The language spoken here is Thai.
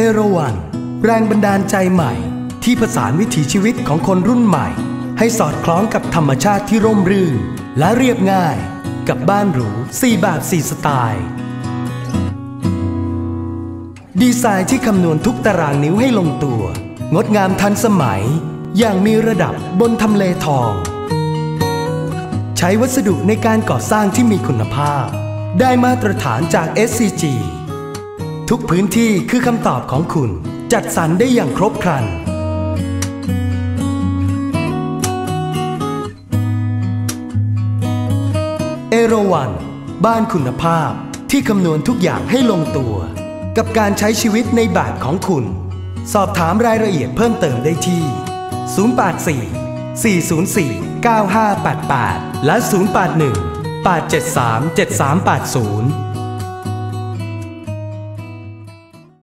เอราวันแรงบันดาลใจใหม่ ที่ผสานวิถีชีวิตของคนรุ่นใหม่ ให้สอดคล้องกับธรรมชาติที่ร่มรื่น และเรียบง่าย กับบ้านหรู4แบบ4สไตล์ดีไซน์ที่คำนวณทุกตารางนิ้วให้ลงตัว งดงามทันสมัย อย่างมีระดับบนทำเลทอง ใช้วัสดุในการก่อสร้างที่มีคุณภาพ ได้มาตรฐานจาก SCG ทุกพื้นที่คือคำตอบของคุณ จัดสรรได้อย่างครบครัน เอราวัน บ้านคุณภาพที่คำนวณทุกอย่างให้ลงตัว กับการใช้ชีวิตในแบบของคุณ สอบถามรายละเอียดเพิ่มเติมได้ที่ 084 404 9588 และ 081 873 7380